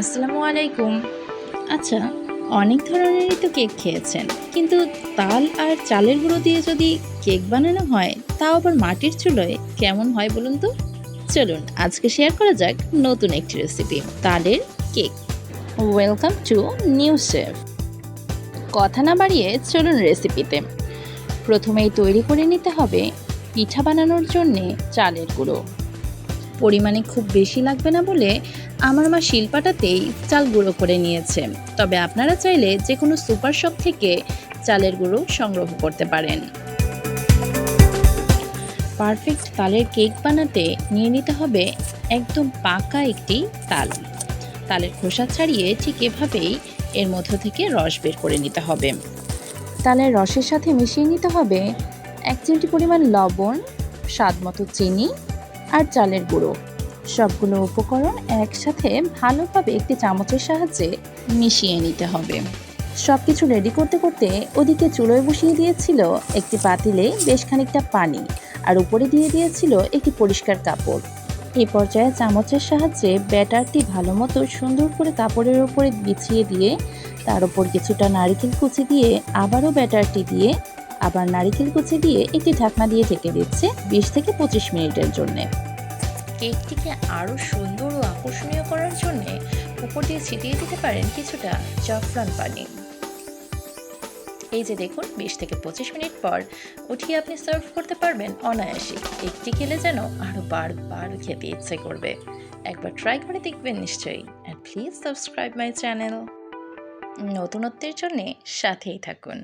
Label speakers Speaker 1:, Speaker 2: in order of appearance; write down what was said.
Speaker 1: আসসালামু আলাইকুম। আচ্ছা অনেক ধরনেরই তো কেক খেয়েছেন, কিন্তু তাল আর চালের গুঁড়ো দিয়ে যদি কেক বানানো হয়, তাও আবার মাটির চুলোয় কেমন হয় বলুন তো? চলুন, আজকে শেয়ার করা যাক নতুন একটি রেসিপি তালের cake. Welcome to new chef কথা না বাড়িয়ে চলুন রেসিপিতে প্রথমেই তৈরি করে নিতে হবে পিঠা বানানোর জন্যে চালের গুঁড়ো। পরিমাণে খুব বেশি লাগবে না বলে আমার মা শিলপাটাতেই চাল গুঁড়ো করে নিয়েছে। তবে আপনারা চাইলে যে কোনো সুপার শপ থেকে চালের গুঁড়ো সংগ্রহ করতে পারেন। পারফেক্ট তালের কেক বানাতে নিয়ে নিতে হবে একদম পাকা একটি তাল। তালের খোসা ছাড়িয়ে ঠিক এভাবেই এর মধ্য থেকে রস বের করে নিতে হবে। তালের রসের সাথে মিশিয়ে নিতে হবে এক চিমটি পরিমাণ লবণ, স্বাদ মতো চিনি আর চালের গুঁড়ো। সবগুলো উপকরণ একসাথে ভালোভাবে একটি চামচের সাহায্যে মিশিয়ে নিতে হবে। সব কিছু রেডি করতে করতে ওদিকে চুলোয় বসিয়ে দিয়েছিল একটি পাতিলে বেশ খানিকটা পানি আর উপরে দিয়ে দিয়েছিল একটি পরিষ্কার কাপড়। এই পর্যায়ে চামচের সাহায্যে ব্যাটারটি ভালো মতো সুন্দর করে কাপড়ের ওপরে বিছিয়ে দিয়ে তার উপর কিছুটা নারিকেল কুচি দিয়ে আবারও ব্যাটারটি দিয়ে আবার নারিকেল কুচি দিয়ে একটি ঢাকনা দিয়ে ঢেকে দিচ্ছে বিশ থেকে পঁচিশ মিনিটের জন্যে। কেকটিকে আরও সুন্দর ও আকর্ষণীয় করার জন্য উপর দিয়ে ছিটিয়ে দিতে পারেন কিছুটা জাফরান পানি। এই যে দেখুন, বিশ থেকে পঁচিশ মিনিট পর উঠিয়ে আপনি সার্ভ করতে পারবেন অনায়াসে। একটি খেলে যেন আরও বারবার খেতে ইচ্ছে করবে। একবার ট্রাই করে দেখবেন নিশ্চয়ই। And please subscribe my channel নতুনত্বের জন্যে সাথেই থাকুন।